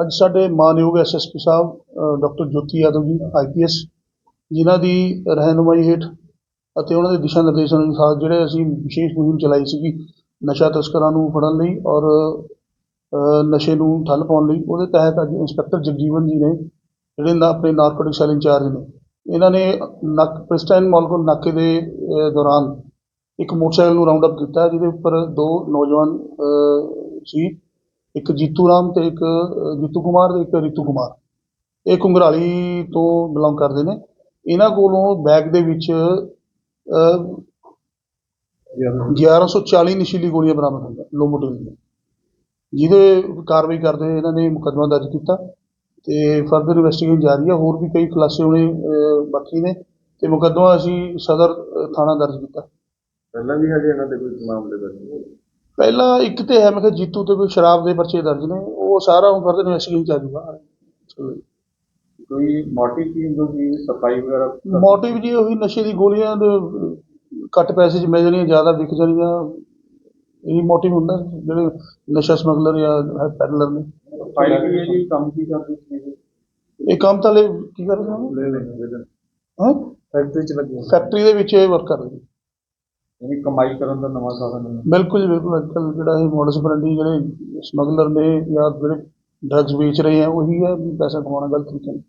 ਅੱਜ ਸਾਡੇ ਮਾਨਯੋਗ ਐਸਐਸਪੀ ਸਾਹਿਬ ਡਾਕਟਰ ਜੋਤੀ ਯਾਦਵ ਜੀ ਆਈਪੀਐਸ ਜਿਨ੍ਹਾਂ ਦੀ ਰਹਿਨੁਮਾਈ ਹੇਠ ਅਤੇ ਉਹਨਾਂ ਦੇ ਦਿਸ਼ਾ ਨਿਰਦੇਸ਼ਾਂ ਅਨੁਸਾਰ ਜਿਹੜੇ ਅਸੀਂ ਵਿਸ਼ੇਸ਼ ਮੁਹਿੰਮ ਚਲਾਈ ਸੀਗੀ ਨਸ਼ਾ ਤਸਕਰਾਂ ਨੂੰ ਫੜਨ ਲਈ ਔਰ ਨਸ਼ੇ ਨੂੰ ਠੱਲ ਪਾਉਣ ਲਈ, ਉਹਦੇ ਤਹਿਤ ਅੱਜ ਇੰਸਪੈਕਟਰ ਜਗਜੀਵਨ ਜੀ ਨੇ ਜਿਹੜੇ ਨਾ ਆਪਣੇ ਨਾਰਕੋਟਿਕ ਸੈੱਲ ਇੰਚਾਰਜ ਨੇ, ਇਹਨਾਂ ਨੇ ਨੱਕ, ਪ੍ਰਿਸਟਾਈਨ ਮਾਲਕੋਨ ਨਾਕੇ ਦੇ ਦੌਰਾਨ ਇੱਕ ਮੋਟਰਸਾਈਕਲ ਨੂੰ ਰਾਉਂਡ ਅਪ ਕੀਤਾ, ਜਿਹਦੇ ਉੱਪਰ ਦੋ ਨੌਜਵਾਨ ਸੀ। ਇੱਕ ਜੀਤੂ ਰਾਮ ਤੇ ਇੱਕ ਜੀਤੂ ਕੁਮਾਰ ਤੇ ਇੱਕ ਰਿਤੂ ਕੁਮਾਰ। ਇਹ ਕੁੰਗਰਾਲੀ ਤੋਂ ਬਿਲੋਂਗ ਕਰਦੇ ਨੇ। ਇਹਨਾਂ ਕੋਲੋਂ ਬੈਗ ਦੇ ਵਿੱਚ 1140 ਨਸ਼ੀਲੀ ਗੋਲੀਆਂ ਬਰਾਮਦ ਹੋਈਆਂ ਲੋਮੋਟਿਲ ਦੀਆਂ ਜਿਹਦੇ ਕਾਰਵਾਈ ਕਰਦੇ ਹੋਏ ਇਹਨਾਂ ਨੇ ਮੁਕੱਦਮਾ ਦਰਜ ਕੀਤਾ ਤੇ ਫਰਦਰ ਇਨਵੈਸਟੀਗੇਸ਼ਨ ਜਾਰੀ ਹੈ ਹੋਰ ਵੀ ਕਈ ਖੁਲਾਸੇ ਹੋਣੇ ਬਾਕੀ ਨੇ ਤੇ ਮੁਕੱਦਮਾ ਅਸੀਂ ਸਦਰ ਥਾਣਾ ਦਰਜ ਕੀਤਾ। ਪਹਿਲਾਂ ਵੀ ਹਜੇ ਇਹਨਾਂ ਦੇ ਕੋਈ ਮਾਮਲੇ ਦਰਜ ਪਹਿਲਾਂ ਇੱਕ ਤੇ ਹੈ ਮੈਂ ਕਿਹਾ ਜੀਤੂ ਤੇ ਕੋਈ ਸ਼ਰਾਬ ਦੇ ਪਰਚੇ ਦਰਜ ਨੇ ਉਹ ਸਾਰਾ ਹੁਣ ਫਰਦਰ ਇਨਵੈਸਟੀਗੇਸ਼ਨ ਚੱਲੂਗਾ ਚਲੋ ਜੀ। ਕੋਈ ਮੋਟਿਵ ਕੀ ਹੁੰਦਾ ਸੀ ਸਫ਼ਾਈ ਵਗੈਰਾ? ਮੋਟਿਵ ਜੀ ਉਹੀ ਨਸ਼ੇ ਦੀ ਗੋਲੀਆਂ ਦੇ ਘੱਟ ਪੈਸੇ 'ਚ ਮਿਲ ਜਾਣੀਆਂ ਜ਼ਿਆਦਾ ਵਿਕ ਜਾਣੀਆਂ। ਇਹੀ ਮੋਟਿਵ ਹੁੰਦਾ ਜਿਹੜੇ ਨਸ਼ਾ ਸਮਗਲਰ ਜਾਂ ਪੈਡਲਰ ਨੇ। ਸਫ਼ਾਈ ਵੀ ਹੈ ਜੀ ਕੰਮ ਕੀ ਕਰਦੇ ਸੀ ਇਹ ਕੰਮ ਤਾਂ ਲੈ ਕੀ ਕਰ ਰਹੇ ਹੋ ਲੈ ਲੈ ਹਾਂ? ਫੈਕਟਰੀ ਚ ਲੱਗੇ ਫੈਕਟਰੀ ਦੇ ਵਿੱਚ ਇਹ ਵਰਕ ਕਰ ਰਹੇ ਨੇ। ਯਾਨੀ ਕਮਾਈ ਕਰਨ ਦਾ ਨਵਾਂ ਸਾਧਨ ਹੈ। ਬਿਲਕੁਲ ਜੀ, ਬਿਲਕੁਲ। ਅੱਜ ਕੱਲ੍ਹ ਜਿਹੜਾ ਇਹ ਮੋਡਸ ਫਰੰਡੀ ਜਿਹੜੇ ਸਮਗਲਰ ਨੇ ਜਾਂ ਜਿਹੜੇ ਡਰੱਗਸ ਵੇਚ ਰਹੇ ਆ, ਉਹੀ ਹੈ ਵੀ ਪੈਸਾ ਕਮਾਉਣਾ ਗਲਤ ਤਰੀਕੇ ਨਾਲ